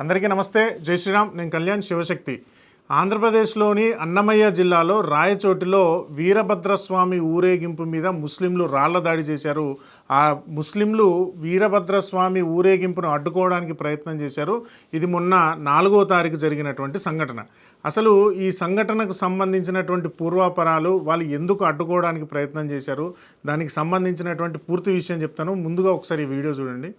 అందరికీ నమస్తే. జై శ్రీరామ్. నేను కళ్యాణ్ శివశక్తి. ఆంధ్రప్రదేశ్లోని అన్నమయ్య జిల్లాలో రాయచోటిలో వీరభద్రస్వామి ఊరేగింపు మీద ముస్లింలు రాళ్ళ దాడి చేశారు. ఆ ముస్లింలు వీరభద్రస్వామి ఊరేగింపును అడ్డుకోవడానికి ప్రయత్నం చేశారు. ఇది మొన్న నాలుగో తారీఖు జరిగినటువంటి సంఘటన. అసలు ఈ సంఘటనకు సంబంధించినటువంటి పూర్వాపరాలు వాళ్ళు ఎందుకు అడ్డుకోవడానికి ప్రయత్నం చేశారు? దానికి సంబంధించినటువంటి పూర్తి విషయం చెప్తాను. ముందుగా ఒకసారి ఈ వీడియో చూడండి.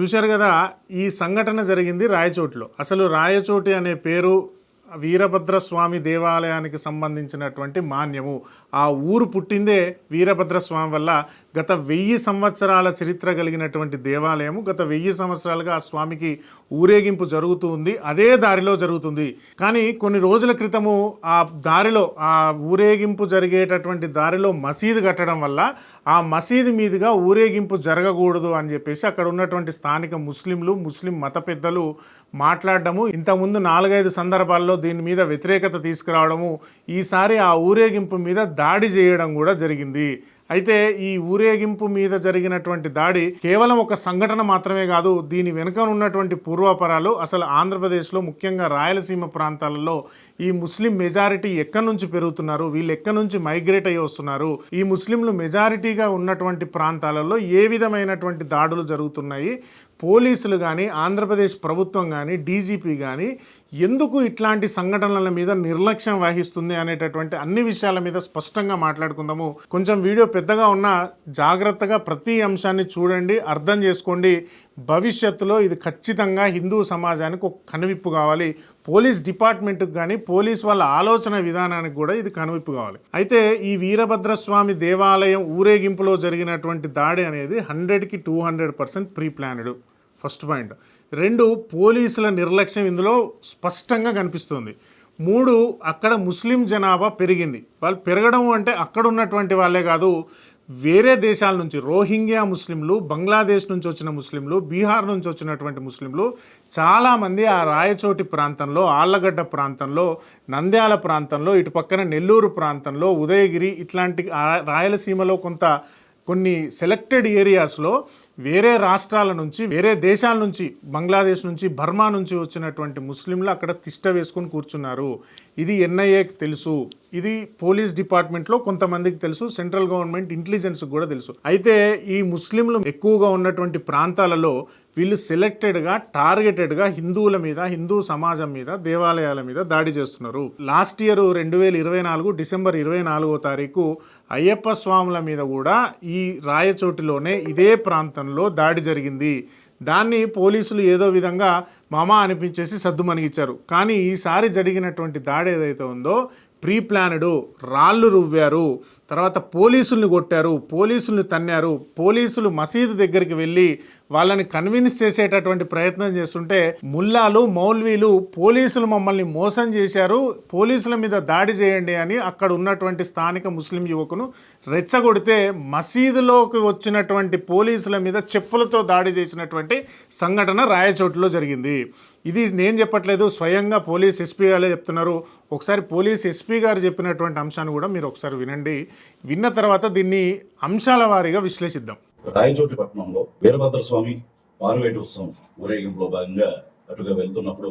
చూశారు కదా ఈ సంఘటన జరిగింది రాయచోటిలో. అసలు రాయచోటి అనే పేరు వీరభద్రస్వామి దేవాలయానికి సంబంధించినటువంటి మాన్యము. ఆ ఊరు పుట్టిందే వీరభద్రస్వామి వల్ల గత వెయ్యి సంవత్సరాల చరిత్ర కలిగినటువంటి దేవాలయము. గత వెయ్యి సంవత్సరాలుగా ఆ స్వామికి ఊరేగింపు జరుగుతూ ఉంది. అదే దారిలో జరుగుతుంది. కానీ కొన్ని రోజుల క్రితము ఆ దారిలో ఆ ఊరేగింపు జరిగేటటువంటి దారిలో మసీదు కట్టడం వల్ల ఆ మసీదు మీదుగా ఊరేగింపు జరగకూడదు అని చెప్పేసి అక్కడ ఉన్నటువంటి స్థానిక ముస్లింలు ముస్లిం మత పెద్దలు మాట్లాడడము. ఇంతకుముందు నాలుగైదు సందర్భాల్లో దీని మీద వ్యతిరేకత తీసుకురావడము ఈసారి ఆ ఊరేగింపు మీద దాడి చేయడం కూడా జరిగింది. అయితే ఈ ఊరేగింపు మీద జరిగినటువంటి దాడి కేవలం ఒక సంఘటన మాత్రమే కాదు దీని వెనుక ఉన్నటువంటి పూర్వాపరాలు అసలు ఆంధ్రప్రదేశ్లో ముఖ్యంగా రాయలసీమ ప్రాంతాలలో ఈ ముస్లిం మెజారిటీ ఎక్కడి నుంచి పెరుగుతున్నారు వీళ్ళు ఎక్కడి నుంచి మైగ్రేట్ అయ్యి వస్తున్నారు ఈ ముస్లింలు మెజారిటీగా ఉన్నటువంటి ప్రాంతాలలో ఏ విధమైనటువంటి దాడులు జరుగుతున్నాయి పోలీసులు కానీ ఆంధ్రప్రదేశ్ ప్రభుత్వం కానీ డీజీపీ కానీ ఎందుకు ఇట్లాంటి సంఘటనల మీద నిర్లక్ష్యం వహిస్తుంది అనేటటువంటి అన్ని విషయాల మీద స్పష్టంగా మాట్లాడుకుందాము. కొంచెం వీడియో పెద్దగా ఉన్నా జాగ్రత్తగా ప్రతి అంశాన్ని చూడండి అర్థం చేసుకోండి. భవిష్యత్తులో ఇది ఖచ్చితంగా హిందూ సమాజానికి ఒక కనువిప్పు కావాలి. పోలీస్ డిపార్ట్మెంట్కి కానీ పోలీస్ వాళ్ళ ఆలోచన విధానానికి కూడా ఇది కనువిప్పు కావాలి. అయితే ఈ వీరభద్రస్వామి దేవాలయం ఊరేగింపులో జరిగినటువంటి దాడి అనేది హండ్రెడ్కి two hundred percent pre planned. First point. రెండు పోలీసుల నిర్లక్ష్యం ఇందులో స్పష్టంగా కనిపిస్తుంది. మూడు అక్కడ ముస్లిం జనాభా పెరిగింది. వాళ్ళు పెరగడం అంటే అక్కడ ఉన్నటువంటి వాళ్ళే కాదు వేరే దేశాల నుంచి రోహింగ్యా ముస్లింలు బంగ్లాదేశ్ నుంచి వచ్చిన ముస్లింలు బీహార్ నుంచి వచ్చినటువంటి ముస్లింలు చాలామంది ఆ రాయచోటి ప్రాంతంలో ఆళ్ళగడ్డ ప్రాంతంలో నంద్యాల ప్రాంతంలో ఇటు పక్కన నెల్లూరు ప్రాంతంలో ఉదయగిరి ఇట్లాంటి ఆ- రాయలసీమలో కొంత కొన్ని సెలెక్టెడ్ ఏరియాస్లో వేరే రాష్ట్రాల నుంచి వేరే దేశాల నుంచి బంగ్లాదేశ్ నుంచి బర్మా నుంచి వచ్చినటువంటి ముస్లింలు అక్కడ తిష్ట వేసుకొని కూర్చున్నారు. ఇది ఎన్ఐఏకి తెలుసు. ఇది పోలీస్ డిపార్ట్మెంట్లో కొంతమందికి తెలుసు. సెంట్రల్ గవర్నమెంట్ ఇంటెలిజెన్స్ కూడా తెలుసు. అయితే ఈ ముస్లింలు ఎక్కువగా ఉన్నటువంటి ప్రాంతాలలో వీళ్ళు సెలెక్టెడ్గా టార్గెటెడ్గా హిందువుల మీద హిందూ సమాజం మీద దేవాలయాల మీద దాడి చేస్తున్నారు. లాస్ట్ ఇయర్ రెండు వేల ఇరవై నాలుగు డిసెంబర్ ఇరవై నాలుగో తారీఖు అయ్యప్ప స్వాముల మీద కూడా ఈ రాయచోటిలోనే ఇదే ప్రాంతంలో దాడి జరిగింది. దాన్ని పోలీసులు ఏదో విధంగా మామా అనిపించేసి సద్దుమణిగించారు కానీ ఈసారి జరిగినటువంటి దాడి ఏదైతే ఉందో ప్రీ ప్లానెడు రాళ్ళు రువ్వారు. తర్వాత పోలీసుల్ని కొట్టారు పోలీసుల్ని తన్నారు పోలీసులు మసీదు దగ్గరికి వెళ్ళి వాళ్ళని కన్విన్స్ చేసేటటువంటి ప్రయత్నం చేస్తుంటే ముల్లాలు మౌల్వీలు పోలీసులు మమ్మల్ని మోసం చేశారు పోలీసుల మీద దాడి చేయండి అని అక్కడ ఉన్నటువంటి స్థానిక ముస్లిం యువకును రెచ్చగొడితే మసీదులోకి వచ్చినటువంటి పోలీసుల మీద చెప్పులతో దాడి చేసినటువంటి సంఘటన రాయచోట్లో జరిగింది. ఇది నేను చెప్పట్లేదు స్వయంగా పోలీస్ ఎస్పీ గారే చెప్తున్నారు. ఒకసారి పోలీస్ ఎస్పీ గారు చెప్పినటువంటి అంశాన్ని కూడా మీరు ఒకసారి వినండి. విన్న తర్వాత దీన్ని అంశాల వారీగా విశ్లేషిద్దాం. రాయచోటి పట్టణంలో వీరభద్ర స్వామి మారువేటి ఉత్సవం ఊరేగింపులో భాగంగా అటుగా వెళ్తున్నప్పుడు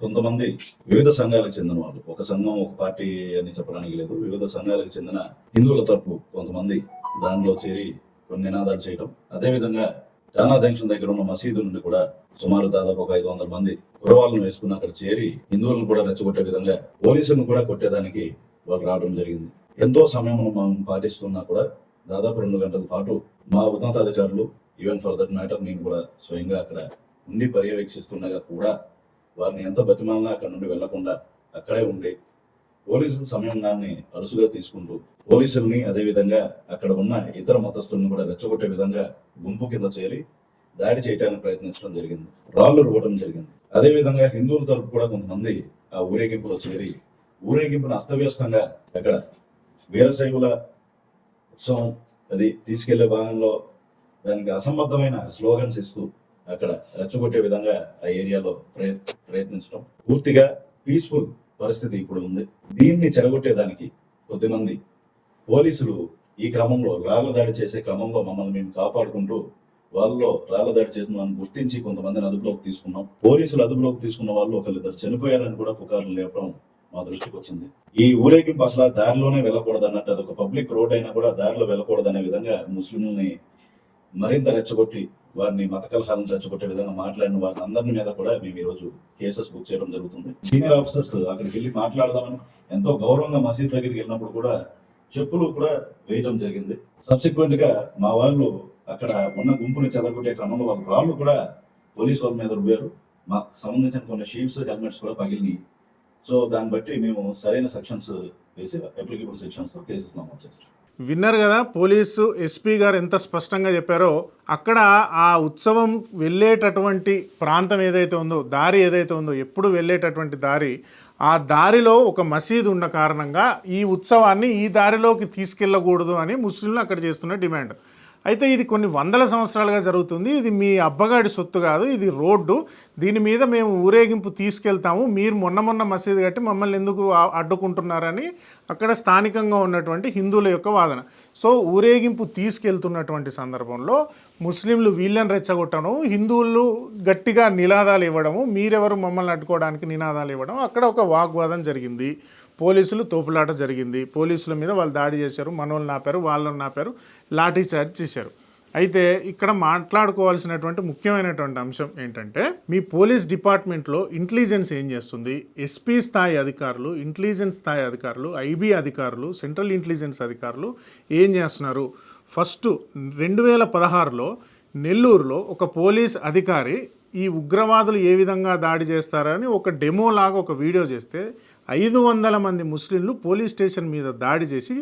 కొంతమంది వివిధ సంఘాలకు చెందిన వాళ్ళు ఒక సంఘం ఒక పార్టీ అని చెప్పడానికి లేదు వివిధ సంఘాలకు చెందిన హిందువుల తరపు కొంతమంది దానిలో చేరి కొన్ని నినాదాలు చేయడం అదేవిధంగా టానా జంక్షన్ దగ్గర ఉన్న మసీదు నుండి కూడా సుమారు దాదాపు ఒక ఐదు వందల మంది కురవాళ్ళను వేసుకుని అక్కడ చేరి హిందువులను కూడా రెచ్చగొట్టే విధంగా పోలీసులను కూడా కొట్టేదానికి వాళ్ళు రావడం జరిగింది. ఎంతో సమయం మనం పాటిస్తున్నా కూడా దాదాపు రెండు గంటల పాటు మా ఉన్నతాధికారులు ఈవెన్ ఫర్ దట్ మ్యాటర్ నేను కూడా స్వయంగా అక్కడ ఉండి పర్యవేక్షిస్తుండగా కూడా వారిని ఎంత బతిమాలినా అక్కడ నుండి వెళ్ళకుండా అక్కడే ఉండి పోలీసుల సమయాన్ని అరుసుగా తీసుకుంటూ పోలీసుల్ని అదేవిధంగా అక్కడ ఉన్న ఇతర మతస్థుల్ని కూడా రెచ్చగొట్టే విధంగా గుంపు కింద చేరి దాడి చేయడానికి ప్రయత్నించడం జరిగింది. రాళ్ళు రువ్వడం జరిగింది. అదేవిధంగా హిందువుల తరపు కూడా కొంతమంది ఆ ఊరేగింపులో చేరి ఊరేగింపును అస్తవ్యస్తంగా అక్కడ వీరశైవుల ఉత్సవం అది తీసుకెళ్ళే భాగంలో దానికి అసంబద్ధమైన స్లోగన్స్ ఇస్తూ అక్కడ రెచ్చగొట్టే విధంగా ఆ ఏరియాలో ప్రయ- ప్రయత్నించడం. పూర్తిగా పీస్ఫుల్ పరిస్థితి ఇప్పుడు ఉంది. దీన్ని చెడగొట్టేదానికి కొద్దిమంది పోలీసులు ఈ క్రమంలో రాళ్ళ దాడి చేసే క్రమంలో మమ్మల్ని మేము కాపాడుకుంటూ వాళ్ళలో రాళ్ళ దాడి చేసిన వాళ్ళని గుర్తించి కొంతమందిని అదుపులోకి తీసుకున్నాం. పోలీసులు అదుపులోకి తీసుకున్న వాళ్ళు ఒకరిద్దరు చనిపోయారని కూడా పుకార్లు లేపడం మా దృష్టికి వచ్చింది. ఈ ఊరేగింపు అసలు ఆ దారిలోనే వెళ్ళకూడదు అన్నట్టు అదొక పబ్లిక్ రోడ్ అయినా కూడా దారిలో వెళ్ళకూడదు అనే విధంగా ముస్లింలని మరింత రెచ్చగొట్టి వారిని మత కలహాలను చచ్చగొట్టే విధంగా మాట్లాడిన వారి అందరి మీద కూడా మేము ఈ రోజు కేసెస్ బుక్ చేయడం జరుగుతుంది. సీనియర్ ఆఫీసర్స్ అక్కడికి వెళ్ళి మాట్లాడదామని ఎంతో గౌరవంగా మసీద్ దగ్గరికి వెళ్ళినప్పుడు కూడా చెప్పులు కూడా వేయడం జరిగింది. సబ్సిక్వెంట్గా మా వాళ్ళు అక్కడ ఉన్న గుంపుని చెదగొట్టే క్రమంలో వాళ్ళ రాళ్ళు కూడా పోలీస్ వాళ్ళ మీద రువ్వారు మాకు సంబంధించిన కొన్ని షీల్డ్స్ హెల్మెట్స్ కూడా పగిలినాయి. సో దాన్ని బట్టి మేము సరైన సెక్షన్స్ వేసి అప్లికబుల్ సెక్షన్స్ కేసెస్ నమోదు చేస్తాం. విన్నారు కదా పోలీసు ఎస్పీ గారు ఎంత స్పష్టంగా చెప్పారో అక్కడ ఆ ఉత్సవం వెళ్ళేటటువంటి ప్రాంతం ఏదైతే ఉందో దారి ఏదైతే ఉందో ఎప్పుడు వెళ్ళేటటువంటి దారి ఆ దారిలో ఒక మసీదు ఉన్న కారణంగా ఈ ఉత్సవాన్ని ఈ దారిలోకి తీసుకెళ్ళకూడదు అని ముస్లింలు అక్కడ చేస్తున్న డిమాండ్. అయితే ఇది కొన్ని వందల సంవత్సరాలుగా జరుగుతుంది. ఇది మీ అబ్బగాడి సొత్తు కాదు ఇది రోడ్డు. దీని మీద మేము ఊరేగింపు తీసుకెళ్తాము. మీరు మొన్న మొన్న మసీదు కట్టి మమ్మల్ని ఎందుకు అడ్డుకుంటున్నారని అక్కడ స్థానికంగా ఉన్నటువంటి హిందువుల యొక్క వాదన. సో ఊరేగింపు తీసుకెళ్తున్నటువంటి సందర్భంలో ముస్లింలు వీళ్ళని రెచ్చగొట్టడం హిందువులు గట్టిగా నినాదాలు ఇవ్వడము మీరెవరు మమ్మల్ని అడ్డుకోవడానికి నినాదాలు ఇవ్వడం అక్కడ ఒక వాగ్వాదం జరిగింది. పోలీసులు తోపులాట జరిగింది. పోలీసుల మీద వాళ్ళు దాడి చేశారు. మనోళ్ళు నాపారు వాళ్ళని నాపారు లాఠీ చార్జ్ చేశారు. అయితే ఇక్కడ మాట్లాడుకోవాల్సినటువంటి ముఖ్యమైనటువంటి అంశం ఏంటంటే మీ పోలీస్ డిపార్ట్మెంట్లో ఇంటెలిజెన్స్ ఏం చేస్తుంది? ఎస్పీ స్థాయి అధికారులు ఇంటెలిజెన్స్ స్థాయి అధికారులు ఐబీ అధికారులు సెంట్రల్ ఇంటెలిజెన్స్ అధికారులు ఏం చేస్తున్నారు? ఫస్ట్ రెండు వేల పదహారులో నెల్లూరులో ఒక పోలీస్ అధికారి ఈ ఉగ్రవాదులు ఏ విధంగా దాడి చేస్తారని ఒక డెమో లాగా ఒక వీడియో చేస్తే ఐదు వందల మంది ముస్లింలు పోలీస్ స్టేషన్ మీద దాడి చేసి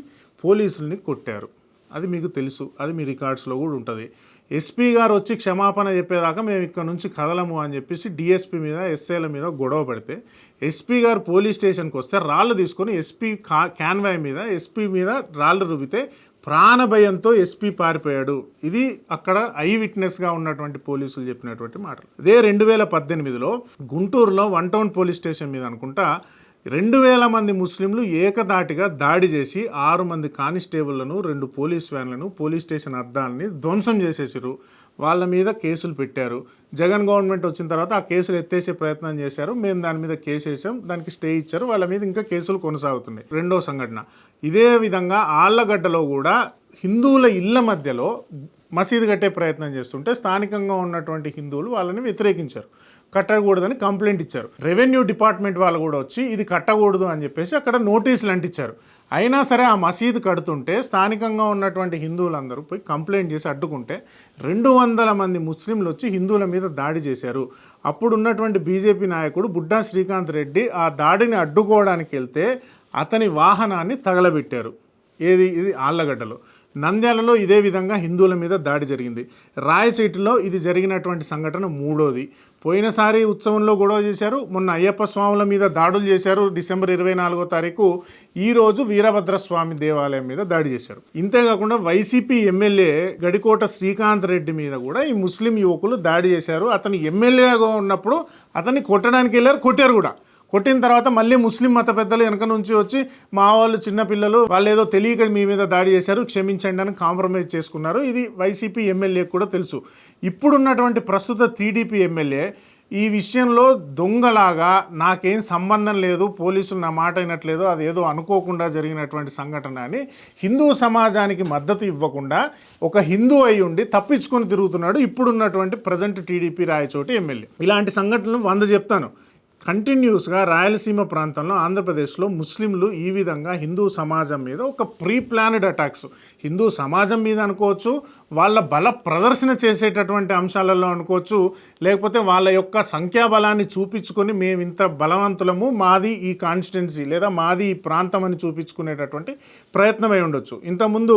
పోలీసుల్ని కొట్టారు. అది మీకు తెలుసు అది మీ రికార్డ్స్లో కూడా ఉంటుంది. ఎస్పీ గారు వచ్చి క్షమాపణ చెప్పేదాకా మేము ఇక్కడ నుంచి కదలము అని చెప్పేసి డిఎస్పీ మీద ఎస్ఐల మీద గొడవ పడితే ఎస్పీ గారు పోలీస్ స్టేషన్కి వస్తే రాళ్ళు తీసుకొని ఎస్పీ కా క్యాన్వాయ్ మీద ఎస్పీ మీద రాళ్ళు రువితే ప్రాణభయంతో ఎస్పీ పారిపోయాడు. ఇది అక్కడ ఐ విట్నెస్గా ఉన్నటువంటి పోలీసులు చెప్పినటువంటి మాటలు. ఇదే రెండు వేల పద్దెనిమిదిలో గుంటూరులో వన్ టౌన్ పోలీస్ స్టేషన్ మీద అనుకుంటా రెండు వేల మంది ముస్లింలు ఏకదాటిగా దాడి చేసి ఆరు మంది కానిస్టేబుళ్ళను రెండు పోలీస్ వ్యాన్లను పోలీస్ స్టేషన్ అద్దాలని ధ్వంసం చేసేసారు వాళ్ళ మీద కేసులు పెట్టారు. జగన్ గవర్నమెంట్ వచ్చిన తర్వాత ఆ కేసులు ఎత్తేసే ప్రయత్నం చేశారు. మేము దాని మీద కేసు వేసాం. దానికి స్టే ఇచ్చారు. వాళ్ళ మీద ఇంకా కేసులు కొనసాగుతున్నాయి. రెండో సంఘటన. ఇదే విధంగా ఆళ్ళగడ్డలో కూడా హిందువుల ఇళ్ళ మధ్యలో మసీదు కట్టే ప్రయత్నం చేస్తుంటే స్థానికంగా ఉన్నటువంటి హిందువులు వాళ్ళని వ్యతిరేకించారు. కట్టకూడదని కంప్లైంట్ ఇచ్చారు. రెవెన్యూ డిపార్ట్మెంట్ వాళ్ళు కూడా వచ్చి ఇది కట్టకూడదు అని చెప్పేసి అక్కడ నోటీసులు అంటించారు. అయినా సరే ఆ మసీదు కడుతుంటే స్థానికంగా ఉన్నటువంటి హిందువులందరూ పోయి కంప్లైంట్ చేసి అడ్డుకుంటే రెండు వందల మంది ముస్లింలు వచ్చి హిందువుల మీద దాడి చేశారు. అప్పుడు ఉన్నటువంటి బీజేపీ నాయకుడు బుడ్డా శ్రీకాంత్ రెడ్డి ఆ దాడిని అడ్డుకోవడానికి వెళ్తే అతని వాహనాన్ని తగలబెట్టారు. ఏది? ఇది ఆళ్ళగడ్డలో నంద్యాలలో ఇదే విధంగా హిందువుల మీద దాడి జరిగింది. రాయచీటిలో ఇది జరిగినటువంటి సంఘటన మూడోది. పోయినసారి ఉత్సవంలో గొడవ చేశారు. మొన్న అయ్యప్ప స్వాముల మీద దాడులు చేశారు. డిసెంబర్ ఇరవై నాలుగో తారీఖు ఈరోజు వీరభద్ర స్వామి దేవాలయం మీద దాడి చేశారు. ఇంతేకాకుండా వైసీపీ ఎమ్మెల్యే గడికోట శ్రీకాంత్ రెడ్డి మీద కూడా ఈ ముస్లిం యువకులు దాడి చేశారు. అతను ఎమ్మెల్యేగా ఉన్నప్పుడు అతన్ని కొట్టడానికి వెళ్ళారు కొట్టారు కూడా. కొట్టిన తర్వాత మళ్ళీ ముస్లిం మత పెద్దలు వెనక నుంచి వచ్చి మా వాళ్ళు చిన్నపిల్లలు వాళ్ళు ఏదో తెలియక మీ మీద దాడి చేశారు క్షమించండి అని కాంప్రమైజ్ చేసుకున్నారు. ఇది వైసీపీ ఎమ్మెల్యే కూడా తెలుసు. ఇప్పుడున్నటువంటి ప్రస్తుత టీడీపీ ఎమ్మెల్యే ఈ విషయంలో దొంగలాగా నాకేం సంబంధం లేదు పోలీసులు నా మాట అయినట్లేదు అది ఏదో అనుకోకుండా జరిగినటువంటి సంఘటన అని హిందూ సమాజానికి మద్దతు ఇవ్వకుండా ఒక హిందూ అయి ఉండి తప్పించుకొని తిరుగుతున్నాడు ఇప్పుడున్నటువంటి ప్రజెంట్ టీడీపీ రాయచోటి ఎమ్మెల్యే. ఇలాంటి సంఘటనలు వంద చెప్తాను. కంటిన్యూస్గా రాయలసీమ ప్రాంతంలో ఆంధ్రప్రదేశ్లో ముస్లింలు ఈ విధంగా హిందూ సమాజం మీద ఒక ప్రీ ప్లానెడ్ అటాక్స్. హిందూ సమాజం మీద అనుకోవచ్చు వాళ్ళ బల ప్రదర్శన చేసేటటువంటి అంశాలలో అనుకోవచ్చు లేకపోతే వాళ్ళ యొక్క సంఖ్యాబలాన్ని చూపించుకొని మేము ఇంత బలవంతులము మాది ఈ కాన్స్టిట్యున్సీ లేదా మాది ఈ ప్రాంతం అని చూపించుకునేటటువంటి ప్రయత్నమై ఉండొచ్చు. ఇంతకుముందు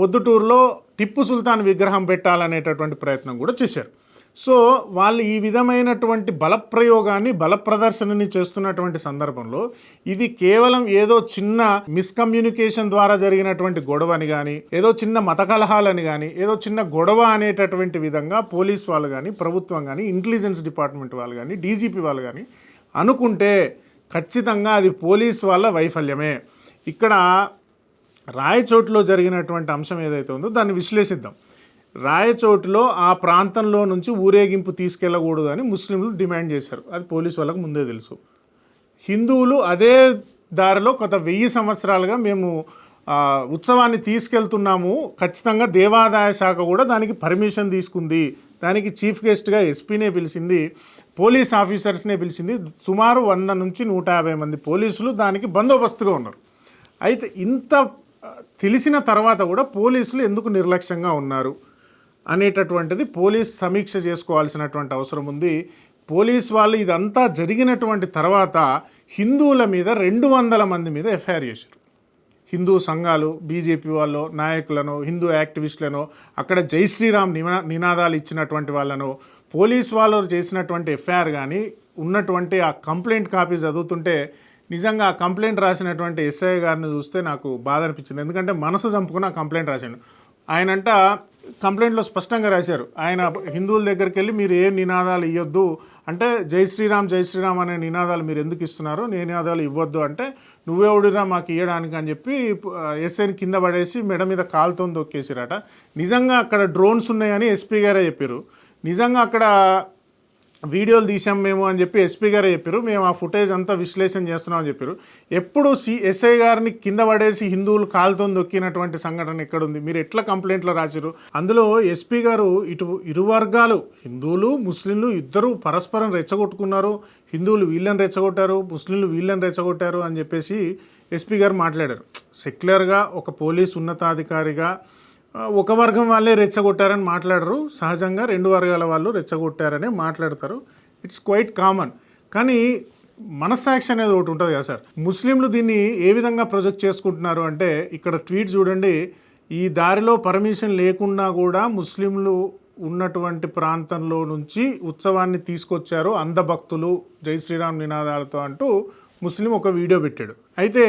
పొద్దుటూరులో టిప్పు సుల్తాన్ విగ్రహం పెట్టాలనేటటువంటి ప్రయత్నం కూడా చేశారు. సో వాళ్ళు ఈ విధమైనటువంటి బలప్రయోగాన్ని బల ప్రదర్శనని చేస్తున్నటువంటి సందర్భంలో ఇది కేవలం ఏదో చిన్న మిస్కమ్యూనికేషన్ ద్వారా జరిగినటువంటి గొడవ అని కానీ ఏదో చిన్న మత కలహాలని కానీ ఏదో చిన్న గొడవ అనేటటువంటి విధంగా పోలీస్ వాళ్ళు కానీ ప్రభుత్వం కానీ ఇంటెలిజెన్స్ డిపార్ట్మెంట్ వాళ్ళు కానీ డీజీపీ వాళ్ళు కానీ అనుకుంటే ఖచ్చితంగా అది పోలీస్ వాళ్ళ వైఫల్యమే. ఇక్కడ రాయచోట్లో జరిగినటువంటి అంశం ఏదైతే ఉందో దాన్ని విశ్లేషిద్దాం. రాయచోటులో ఆ ప్రాంతంలో నుంచి ఊరేగింపు తీసుకెళ్ళకూడదు అని ముస్లింలు డిమాండ్ చేశారు. అది పోలీసు వాళ్ళకు ముందే తెలుసు. హిందువులు అదే దారిలో గత వెయ్యి సంవత్సరాలుగా మేము ఉత్సవాన్ని తీసుకెళ్తున్నాము. ఖచ్చితంగా దేవాదాయ శాఖ కూడా దానికి పర్మిషన్ తీసుకుంది. దానికి చీఫ్ గెస్ట్గా ఎస్పీనే పిలిచింది పోలీస్ ఆఫీసర్స్నే పిలిచింది. సుమారు వంద నుంచి నూట యాభై మంది పోలీసులు దానికి బందోబస్తుగా ఉన్నారు. అయితే ఇంత తెలిసిన తర్వాత కూడా పోలీసులు ఎందుకు నిర్లక్ష్యంగా ఉన్నారు? అనేటటువంటిది పోలీస్ సమీక్ష చేసుకోవాల్సినటువంటి అవసరం ఉంది. పోలీస్ వాళ్ళు ఇదంతా జరిగినటువంటి తర్వాత హిందువుల మీద రెండు వందల మంది మీద ఎఫ్ఐఆర్ చేశారు. హిందూ సంఘాలు బీజేపీ వాళ్ళు నాయకులను హిందూ యాక్టివిస్టులను అక్కడ జై శ్రీరామ్ నినా నినాదాలు ఇచ్చినటువంటి వాళ్ళను పోలీస్ వాళ్ళు చేసినటువంటి ఎఫ్ఐఆర్ కానీ ఉన్నటువంటి ఆ కంప్లైంట్ కాపీ చదువుతుంటే నిజంగా ఆ కంప్లైంట్ రాసినటువంటి ఎస్ఐ గారిని చూస్తే నాకు బాధ అనిపించింది. ఎందుకంటే మనసు చంపుకుని ఆ కంప్లైంట్ రాశాడు ఆయనంట కంప్లైంట్లో స్పష్టంగా రాశారు. ఆయన హిందువుల దగ్గరికి వెళ్ళి మీరు ఏ నినాదాలు ఇవ్వద్దు అంటే జై శ్రీరామ్ జై శ్రీరామ్ అనే నినాదాలు మీరు ఎందుకు ఇస్తున్నారు నే నినాదాలు ఇవ్వద్దు అంటే నువ్వెవడిరా మాకు ఇవ్వడానికి అని చెప్పి ఎస్ఐని కింద పడేసి మెడ మీద కాలుతో దొక్కేసిరట. నిజంగా అక్కడ డ్రోన్స్ ఉన్నాయని ఎస్పీ గారే చెప్పారు. నిజంగా అక్కడ వీడియోలు తీసాం మేము అని చెప్పి ఎస్పీ గారే చెప్పారు. మేము ఆ ఫుటేజ్ అంతా విశ్లేషణ చేస్తున్నాం అని చెప్పారు. ఎప్పుడు సి ఎస్ఐ గారిని కింద పడేసి హిందువులు కాలుతో దొక్కినటువంటి సంఘటన ఇక్కడ ఉంది మీరు ఎట్లా కంప్లైంట్లో రాశారు? అందులో ఎస్పీ గారు ఇటు ఇరు వర్గాలు హిందువులు ముస్లింలు ఇద్దరు పరస్పరం రెచ్చగొట్టుకున్నారు. హిందువులు వీళ్ళని రెచ్చగొట్టారు ముస్లింలు వీళ్ళని రెచ్చగొట్టారు అని చెప్పేసి ఎస్పీ గారు మాట్లాడారు. సెక్యులర్గా ఒక పోలీస్ ఉన్నతాధికారిగా ఒక వర్గం వాళ్ళే రెచ్చగొట్టారని మాట్లాడరు. సహజంగా రెండు వర్గాల వాళ్ళు రెచ్చగొట్టారని మాట్లాడతారు. ఇట్స్ క్వైట్ కామన్ కానీ మనస్సాక్షి అనేది ఒకటి ఉంటుంది కదా సార్. ముస్లింలు దీన్ని ఏ విధంగా ప్రొజెక్ట్ చేసుకుంటున్నారు అంటే ఇక్కడ ట్వీట్ చూడండి. ఈ దారిలో పర్మిషన్ లేకుండా కూడా ముస్లింలు ఉన్నటువంటి ప్రాంతంలో నుంచి ఉత్సవాన్ని తీసుకొచ్చారు అందభక్తులు. జై శ్రీరామ్ నినాదాలతో అంటూ ముస్లిం ఒక వీడియో పెట్టాడు. అయితే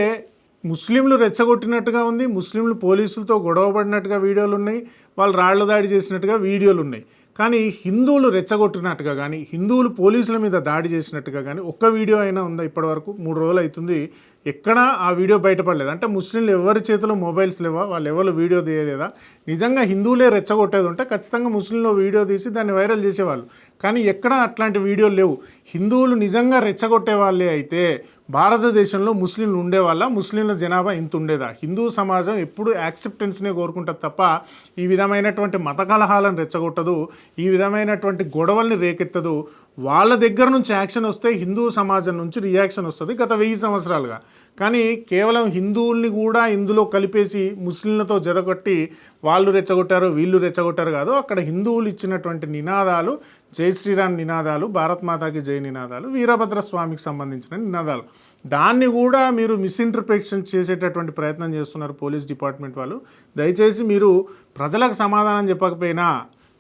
ముస్లింలు రెచ్చగొట్టినట్టుగా ఉంది ముస్లింలు పోలీసులతో గొడవపడినట్టుగా వీడియోలు ఉన్నాయి వాళ్ళు రాళ్ళ దాడి చేసినట్టుగా వీడియోలు ఉన్నాయి. కానీ హిందువులు రెచ్చగొట్టినట్టుగా కానీ హిందువులు పోలీసుల మీద దాడి చేసినట్టుగా కానీ ఒక్క వీడియో అయినా ఉందా ఇప్పటివరకు? మూడు రోజులు అవుతుంది. ఎక్కడా ఆ వీడియో బయటపడలేదు. అంటే ముస్లింలు ఎవరి చేతిలో మొబైల్స్ లేవా? వాళ్ళు ఎవరు వీడియో తీయలేదా? నిజంగా హిందువులే రెచ్చగొట్టేది ఉంటే ఖచ్చితంగా ముస్లింలు వీడియో తీసి దాన్ని వైరల్ చేసేవాళ్ళు. కానీ ఎక్కడా అట్లాంటి వీడియోలు లేవు. హిందువులు నిజంగా రెచ్చగొట్టే వాళ్ళే అయితే భారతదేశంలో ముస్లింలు ఉండేవాళ్ళ ముస్లింల జనాభా ఇంత ఉండేదా? హిందూ సమాజం ఎప్పుడు యాక్సెప్టెన్స్నే కోరుకుంటుంది తప్ప ఈ విధమైనటువంటి మత కలహాలను రెచ్చగొట్టదు ఈ విధమైనటువంటి గొడవల్ని రేకెత్తదు వాళ్ళ దగ్గర నుంచి యాక్షన్ వస్తే హిందూ సమాజం నుంచి రియాక్షన్ వస్తుంది గత వెయ్యి సంవత్సరాలుగా. కానీ కేవలం హిందువుల్ని కూడా ఇందులో కలిపేసి ముస్లింలతో జతగొట్టి వాళ్ళు రెచ్చగొట్టారు వీళ్ళు రెచ్చగొట్టారు కాదు అక్కడ హిందువులు ఇచ్చినటువంటి నినాదాలు జై శ్రీరామ్ నినాదాలు భారత్ మాతాకి జై నినాదాలు వీరభద్ర స్వామికి సంబంధించిన నినాదాలు. దాన్ని కూడా మీరు మిస్ఇంటర్ప్రిటేషన్ చేసేటటువంటి ప్రయత్నం చేస్తున్నారు పోలీస్ డిపార్ట్మెంట్ వాళ్ళు. దయచేసి మీరు ప్రజలకు సమాధానం చెప్పకపోయినా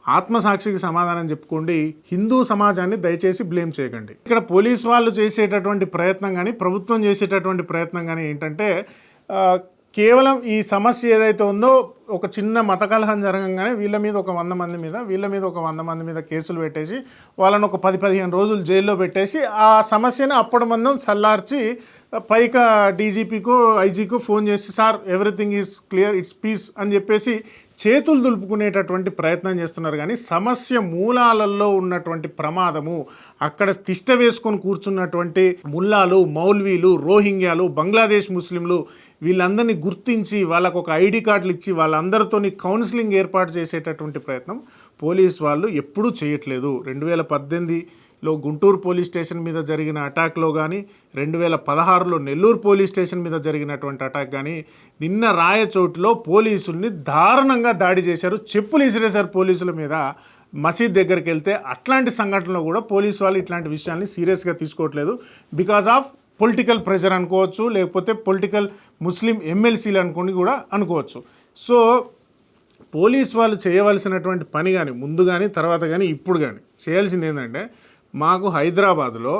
ఆత్మసాక్షికి సమాధానం చెప్పుకోండి హిందూ సమాజాన్ని దయచేసి బ్లేమ్ చేయకండి. ఇక్కడ పోలీస్ వాళ్ళు చేసేటటువంటి ప్రయత్నం కానీ ప్రభుత్వం చేసేటటువంటి ప్రయత్నం కానీ ఏంటంటే కేవలం ఈ సమస్య ఏదైతే ఉందో ఒక చిన్న మత కలహం జరగంగానే వీళ్ళ మీద ఒక వంద మంది మీద వీళ్ళ మీద ఒక వంద మంది మీద కేసులు పెట్టేసి వాళ్ళని ఒక పది పదిహేను రోజులు జైల్లో పెట్టేసి ఆ సమస్యను అప్పటి మందం చల్లార్చి పైక డీజీపీకు ఐజీకు ఫోన్ చేసి sir everything is clear it's peace అని చెప్పేసి చేతులు దులుపుకునేటటువంటి ప్రయత్నం చేస్తున్నారు కానీ సమస్య మూలాలలో ఉన్నటువంటి ప్రమాదము అక్కడ తిష్ట వేసుకొని కూర్చున్నటువంటి ముల్లాలు మౌల్వీలు రోహింగ్యాలు బంగ్లాదేశ్ ముస్లింలు వీళ్ళందరినీ గుర్తించి వాళ్ళకు ఒక ఐడి కార్డులు ఇచ్చి వాళ్ళందరితోని కౌన్సిలింగ్ ఏర్పాటు చేసేటటువంటి ప్రయత్నం పోలీస్ వాళ్ళు ఎప్పుడూ చేయట్లేదు. రెండు వేల పద్దెనిమిది లో గుంటూరు పోలీస్ స్టేషన్ మీద జరిగిన అటాక్లో కానీ రెండు వేల పదహారులో నెల్లూరు పోలీస్ స్టేషన్ మీద జరిగినటువంటి అటాక్ కానీ నిన్న రాయచోటులో పోలీసుల్ని దారుణంగా దాడి చేశారు. చెప్పులు ఇసిరేశారు పోలీసుల మీద. మసీద్ దగ్గరికి వెళ్తే అట్లాంటి సంఘటనలో కూడా పోలీసు వాళ్ళు ఇట్లాంటి విషయాల్ని సీరియస్గా తీసుకోవట్లేదు. బికాజ్ ఆఫ్ పొలిటికల్ ప్రెషర్ అనుకోవచ్చు లేకపోతే పొలిటికల్ ముస్లిం ఎమ్మెల్సీలు అనుకుని కూడా అనుకోవచ్చు. సో పోలీస్ వాళ్ళు చేయవలసినటువంటి పని కానీ ముందు కానీ తర్వాత కానీ ఇప్పుడు కానీ చేయాల్సింది ఏంటంటే మాకు హైదరాబాద్లో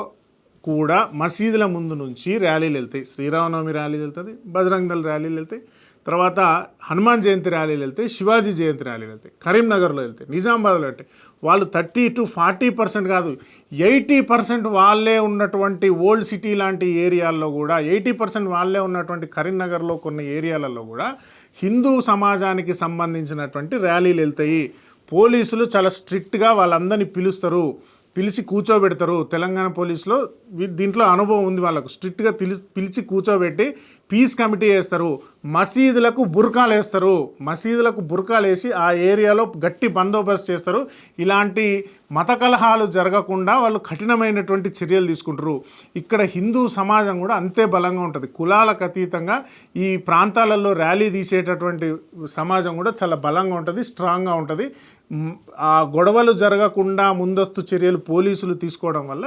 కూడా మసీదుల ముందు నుంచి ర్యాలీలు వెళ్తాయి. శ్రీరామనవమి ర్యాలీలు వెళ్తుంది బజరంగ్ దళ్ ర్యాలీలు వెళ్తాయి తర్వాత హనుమాన్ జయంతి ర్యాలీలు వెళ్తాయి శివాజీ జయంతి ర్యాలీలు వెళ్తాయి కరీంనగర్లో వెళ్తాయి నిజామాబాద్లో వెళ్తాయి. వాళ్ళు థర్టీ టు ఫార్టీ పర్సెంట్ కాదు ఎయిటీ పర్సెంట్ వాళ్ళే ఉన్నటువంటి ఓల్డ్ సిటీ లాంటి ఏరియాల్లో కూడా ఎయిటీ పర్సెంట్ వాళ్ళే ఉన్నటువంటి కరీంనగర్లో కొన్ని ఏరియాలలో కూడా హిందూ సమాజానికి సంబంధించినటువంటి ర్యాలీలు వెళ్తాయి. పోలీసులు చాలా స్ట్రిక్ట్గా వాళ్ళందరినీ పిలుస్తారు. పిలిచి కూర్చోబెడతారు. తెలంగాణ పోలీసులో దీంట్లో అనుభవం ఉంది వాళ్ళకు. స్ట్రిక్ట్గా పిలిచి పిలిచి కూర్చోబెట్టి పీస్ కమిటీ వేస్తారు మసీదులకు బుర్కాలు వేస్తారు మసీదులకు బుర్కాలు వేసి ఆ ఏరియాలో గట్టి బందోబస్తు చేస్తారు. ఇలాంటి మత కలహాలు జరగకుండా వాళ్ళు కఠినమైనటువంటి చర్యలు తీసుకుంటారు. ఇక్కడ హిందూ సమాజం కూడా అంతే బలంగా ఉంటుంది. కులాలకు అతీతంగా ఈ ప్రాంతాలలో ర్యాలీ తీసేటటువంటి సమాజం కూడా చాలా బలంగా ఉంటుంది స్ట్రాంగ్గా ఉంటుంది. ఆ గొడవలు జరగకుండా ముందస్తు చర్యలు పోలీసులు తీసుకోవడం వల్ల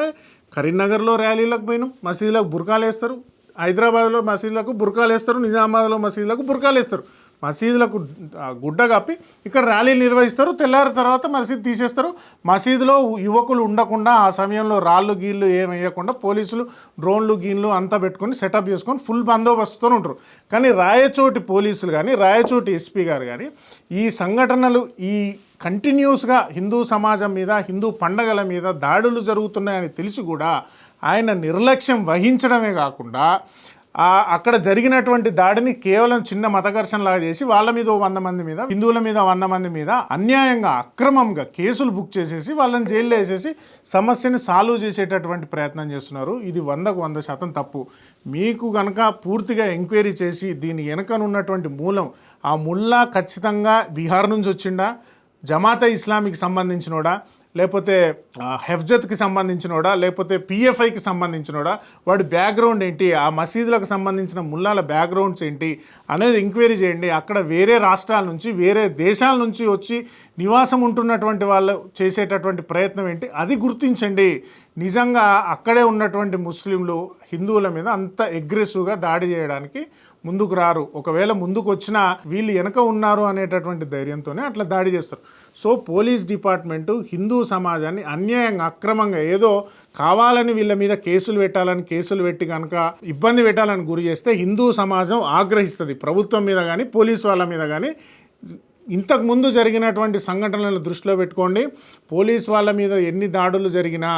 కరీంనగర్లో ర్యాలీలకు పోయినాం మసీదులకు బుర్కాలు వేస్తారు. హైదరాబాద్లో మసీదులకు బుర్కాలు వేస్తారు నిజామాబాద్లో మసీదులకు బుర్కాలు వేస్తారు. మసీదులకు గుడ్డ కప్పి ఇక్కడ ర్యాలీలు నిర్వహిస్తారు తెల్లారి తర్వాత మసీదు తీసేస్తారు. మసీదులో యువకులు ఉండకుండా ఆ సమయంలో రాళ్ళు గీళ్ళు ఏం వేయకుండా పోలీసులు డ్రోన్లు గీన్లు అంతా పెట్టుకొని సెటప్ చేసుకొని ఫుల్ బందోబస్తుతో ఉంటారు. కానీ రాయచోటి పోలీసులు కానీ రాయచోటి ఎస్పీ గారు కానీ ఈ సంఘటనలు ఈ కంటిన్యూస్గా హిందూ సమాజం మీద హిందూ పండగల మీద దాడులు జరుగుతున్నాయని తెలిసి కూడా ఆయన నిర్లక్ష్యం వహించడమే కాకుండా అక్కడ జరిగినటువంటి దాడిని కేవలం చిన్న మతకర్షణలాగా చేసి వాళ్ళ మీద ఓ వంద మంది మీద హిందువుల మీద వంద మంది మీద అన్యాయంగా అక్రమంగా కేసులు బుక్ చేసేసి వాళ్ళని జైల్లో వేసేసి సమస్యని సాల్వ్ చేసేటటువంటి ప్రయత్నం చేస్తున్నారు. ఇది వందకు వంద శాతం తప్పు. మీకు కనుక పూర్తిగా ఎంక్వైరీ చేసి దీని వెనకనున్నటువంటి మూలం ఆ ముల్లా ఖచ్చితంగా బీహార్ నుంచి వచ్చిండా? జమాత ఇస్లామీకి సంబంధించినోడా? లేకపోతే హెఫ్జత్కి సంబంధించినోడా లేకపోతే పిఎఫ్ఐకి సంబంధించినోడా వాడి బ్యాక్గ్రౌండ్ ఏంటి ఆ మసీదులకు సంబంధించిన ముల్లాల బ్యాక్గ్రౌండ్స్ ఏంటి అనేది ఎంక్వైరీ చేయండి. అక్కడ వేరే రాష్ట్రాల నుంచి వేరే దేశాల నుంచి వచ్చి నివాసం ఉంటున్నటువంటి వాళ్ళు చేసేటటువంటి ప్రయత్నం ఏంటి అది గుర్తించండి. నిజంగా అక్కడే ఉన్నటువంటి ముస్లింలు హిందువుల మీద అంత అగ్రెసివ్గా దాడి చేయడానికి ముందుకు రారు. ఒకవేళ ముందుకు వచ్చినా వీళ్ళు వెనక ఉన్నారు అనేటటువంటి ధైర్యంతోనే అట్లా దాడి చేస్తారు. సో పోలీస్ డిపార్ట్మెంటు హిందూ సమాజాన్ని అన్యాయంగా అక్రమంగా ఏదో కావాలని వీళ్ళ మీద కేసులు పెట్టాలని కేసులు పెట్టి కనుక ఇబ్బంది పెట్టాలని గురి చేస్తే హిందూ సమాజం ఆగ్రహిస్తుంది. ప్రభుత్వం మీద కానీ పోలీస్ వాళ్ళ మీద కానీ ఇంతకు ముందు జరిగినటువంటి సంఘటనలను దృష్టిలో పెట్టుకోండి. పోలీస్ వాళ్ళ మీద ఎన్ని దాడులు జరిగినా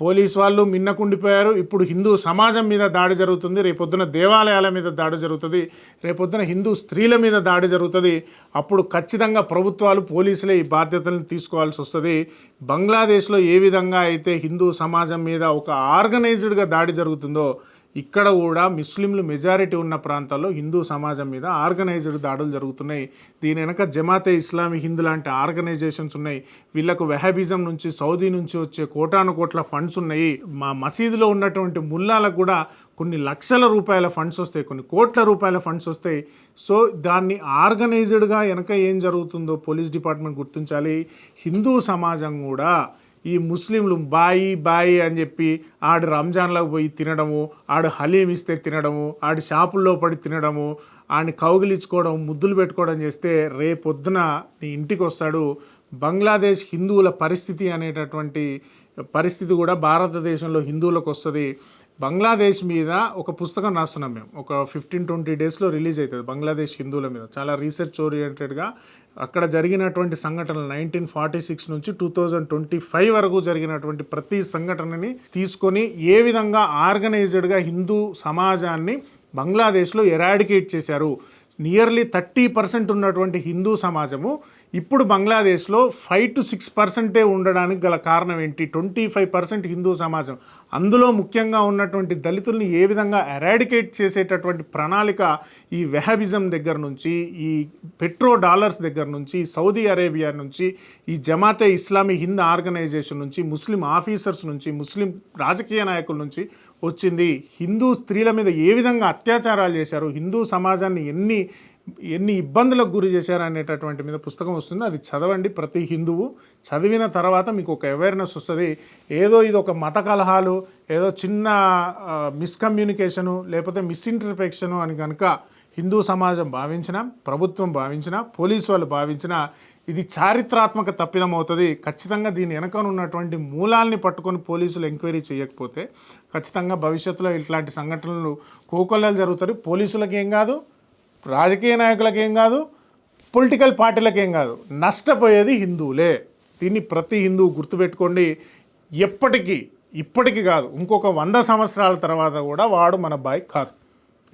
పోలీస్ వాళ్ళు మిన్నకుండిపోయారు. ఇప్పుడు హిందూ సమాజం మీద దాడి జరుగుతుంది. రేపొద్దున దేవాలయాల మీద దాడి జరుగుతుంది. రేపొద్దున హిందూ స్త్రీల మీద దాడి జరుగుతుంది. అప్పుడు ఖచ్చితంగా ప్రభుత్వాలు పోలీసులే ఈ బాధ్యతలను తీసుకోవాల్సి వస్తుంది. బంగ్లాదేశ్లో ఏ విధంగా అయితే హిందూ సమాజం మీద ఒక ఆర్గనైజ్డ్గా దాడి జరుగుతుందో ఇక్కడ కూడా ముస్లింలు మెజారిటీ ఉన్న ప్రాంతాల్లో హిందూ సమాజం మీద ఆర్గనైజ్డ్ దాడులు జరుగుతున్నాయి. దీని వెనక జమాతే ఇస్లామీ హిందూ లాంటి ఆర్గనైజేషన్స్ ఉన్నాయి. వీళ్ళకు వెహబిజం నుంచి సౌదీ నుంచి వచ్చే కోటాను కోట్ల ఫండ్స్ ఉన్నాయి. మా మసీదులో ఉన్నటువంటి ముల్లాలకు కూడా కొన్ని లక్షల రూపాయల ఫండ్స్ వస్తాయి. కొన్ని కోట్ల రూపాయల ఫండ్స్ వస్తాయి. సో దాన్ని ఆర్గనైజ్డ్గా వెనక ఏం జరుగుతుందో పోలీస్ డిపార్ట్మెంట్ గుర్తించాలి. హిందూ సమాజం కూడా ఈ ముస్లింలు బాయి బాయి అని చెప్పి ఆడు రంజాన్లోకి పోయి తినడము ఆడు హలీం ఇస్తే తినడము ఆడు షాపుల్లో పడి తినడము ఆడిని కౌగిలించుకోవడం ముద్దులు పెట్టుకోవడం చేస్తే రేపొద్దున నీ ఇంటికి వస్తాడు. బంగ్లాదేశ్ హిందువుల పరిస్థితి అనేటటువంటి పరిస్థితి కూడా భారతదేశంలో హిందువులకు వస్తుంది. బంగ్లాదేశ్ మీద ఒక పుస్తకం రాస్తున్నాం మేము. ఒక ఫిఫ్టీన్ ట్వంటీ డేస్లో రిలీజ్ అవుతుంది బంగ్లాదేశ్ హిందువుల మీద. చాలా రీసెర్చ్ ఓరియంటెడ్గా అక్కడ జరిగినటువంటి సంఘటనలు నైన్టీన్ ఫార్టీ సిక్స్ నుంచి టూ థౌజండ్ ట్వంటీ ఫైవ్ వరకు జరిగినటువంటి ప్రతి సంఘటనని తీసుకొని ఏ విధంగా ఆర్గనైజ్డ్గా హిందూ సమాజాన్ని బంగ్లాదేశ్లో ఎరాడికేట్ చేశారు నియర్లీ థర్టీ పర్సెంట్ ఉన్నటువంటి హిందూ సమాజము ఇప్పుడు బంగ్లాదేశ్లో ఫైవ్ టు సిక్స్ పర్సెంటే ఉండడానికి గల కారణం ఏంటి? ట్వంటీ ఫైవ్ పర్సెంట్ హిందూ సమాజం. అందులో ముఖ్యంగా ఉన్నటువంటి దళితుల్ని ఏ విధంగా ఎరాడికేట్ చేసేటటువంటి ప్రణాళిక ఈ వెహబిజం దగ్గర నుంచి ఈ పెట్రో డాలర్స్ దగ్గర నుంచి సౌదీ అరేబియా నుంచి ఈ జమాతే ఇస్లామీ హింద్ ఆర్గనైజేషన్ నుంచి ముస్లిం ఆఫీసర్స్ నుంచి ముస్లిం రాజకీయ నాయకుల నుంచి వచ్చింది. హిందూ స్త్రీల మీద ఏ విధంగా అత్యాచారాలు చేశారు? హిందూ సమాజాన్ని ఎన్ని ఎన్ని ఇబ్బందులకు గురి చేశారు అనేటటువంటి మీద పుస్తకం వస్తుంది. అది చదవండి ప్రతి హిందువు. చదివిన తర్వాత మీకు ఒక అవేర్నెస్ వస్తుంది. ఏదో ఇది ఒక మత కలహాలు ఏదో చిన్న మిస్కమ్యూనికేషను లేకపోతే మిస్ఇంటర్ప్రిటేషను అని కనుక హిందూ సమాజం భావించిన ప్రభుత్వం భావించిన పోలీసు వాళ్ళు భావించిన ఇది చారిత్రాత్మక తప్పిదం అవుతుంది ఖచ్చితంగా దీని వెనక ఉన్నటువంటి మూలాల్ని పట్టుకొని పోలీసులు ఎంక్వైరీ చేయకపోతే ఖచ్చితంగా భవిష్యత్తులో ఇట్లాంటి సంఘటనలు కోకొల్లలు జరుగుతారు పోలీసులకు ఏం కాదు రాజకీయ నాయకులకు ఏం కాదు పొలిటికల్ పార్టీలకు ఏం కాదు. నష్టపోయేది హిందువులే. దీన్ని ప్రతి హిందువు గుర్తుపెట్టుకోండి. ఎప్పటికీ ఇప్పటికీ కాదు ఇంకొక వంద సంవత్సరాల తర్వాత కూడా వాడు మన బాయ్ కాదు.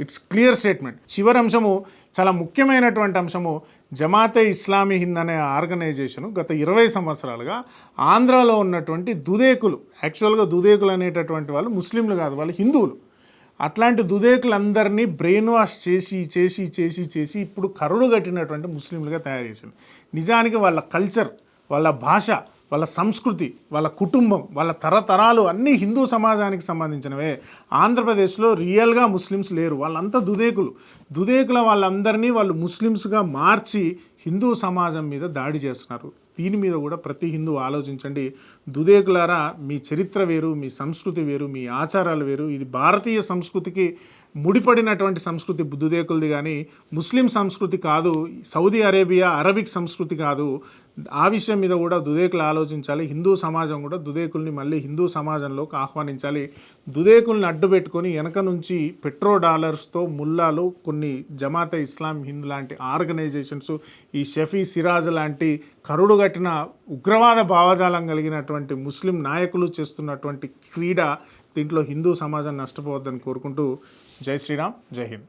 ఇట్స్ క్లియర్ స్టేట్మెంట్ చివరి అంశము చాలా ముఖ్యమైనటువంటి అంశము జమాతే ఇస్లామీ హింద్ అనే ఆర్గనైజేషన్ గత ఇరవై సంవత్సరాలుగా ఆంధ్రాలో ఉన్నటువంటి దుదేకులు యాక్చువల్గా దుదేకులు అనేటటువంటి వాళ్ళు ముస్లింలు కాదు వాళ్ళు హిందువులు. అట్లాంటి దుదేకులందరినీ బ్రెయిన్ వాష్ చేసి చేసి చేసి చేసి ఇప్పుడు కరుడు కట్టినటువంటి ముస్లింలుగా తయారు చేసింది. నిజానికి వాళ్ళ కల్చర్ వాళ్ళ భాష వాళ్ళ సంస్కృతి వాళ్ళ కుటుంబం వాళ్ళ తరతరాలు అన్నీ హిందూ సమాజానికి సంబంధించినవే. ఆంధ్రప్రదేశ్లో రియల్గా ముస్లిమ్స్ లేరు. వాళ్ళంతా దుదేకులు. దుదేకుల వాళ్ళందరినీ వాళ్ళు ముస్లిమ్స్గా మార్చి హిందూ సమాజం మీద దాడి చేస్తున్నారు. దీని మీద కూడా ప్రతి హిందూ ఆలోచించండి. దుదేకులారా మీ చరిత్ర వేరు మీ సంస్కృతి వేరు మీ ఆచారాలు వేరు. ఇది భారతీయ సంస్కృతికి ముడిపడినటువంటి సంస్కృతి బుద్ధుదేకులది కానీ ముస్లిం సంస్కృతి కాదు సౌదీ అరేబియా అరబిక్ సంస్కృతి కాదు. ఆ విషయం మీద కూడా దుదేకులు ఆలోచించాలి హిందూ సమాజం కూడా దుదేకుల్ని మళ్ళీ హిందూ సమాజంలోకి ఆహ్వానించాలి. దుదేకుల్ని అడ్డు పెట్టుకొని వెనక నుంచి పెట్రో డాలర్స్తో ముల్లాలు కొన్ని జమాత ఇస్లాం హింద్ లాంటి ఆర్గనైజేషన్స్ ఈ షఫీ సిరాజ్ లాంటి కరుడు కట్టిన ఉగ్రవాద భావజాలం కలిగినటువంటి ముస్లిం నాయకులు చేస్తున్నటువంటి క్రీడ దీంట్లో హిందూ సమాజం నష్టపోవద్దని కోరుకుంటూ జై శ్రీరామ్ జై హింద్.